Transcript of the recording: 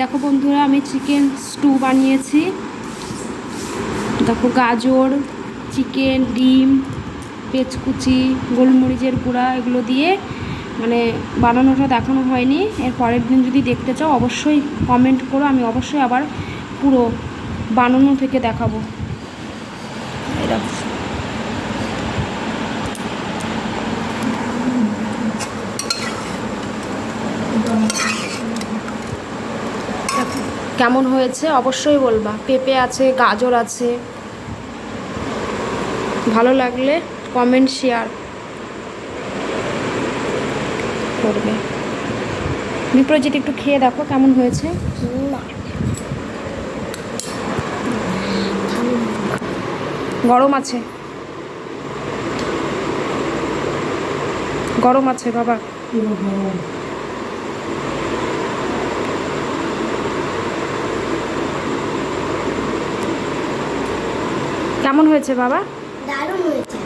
দেখো বন্ধুরা, আমি চিকেন স্টু বানিয়েছি। দেখো গাজর চিকেন ডিম, পেঁচকুচি, গোলমরিচের গুঁড়া, এগুলো দিয়ে মানে বানানোটা দেখানো হয়নি। এর পরের দিন যদি দেখতে চাও, অবশ্যই কমেন্ট করো, আমি অবশ্যই আবার পুরো বানানো থেকে দেখাবো। এই কেমন হয়েছে? অবশ্যই বলবা। পেঁপে আছে গাজর আছে। ভালো লাগলে কমেন্ট শেয়ার করবে। বিপ্রজিৎ একটু খেয়ে দেখো কেমন হয়েছে। গরম আছে। গরম আছে বাবা। কেমন হয়েছে বাবা? দারুণ হয়েছে।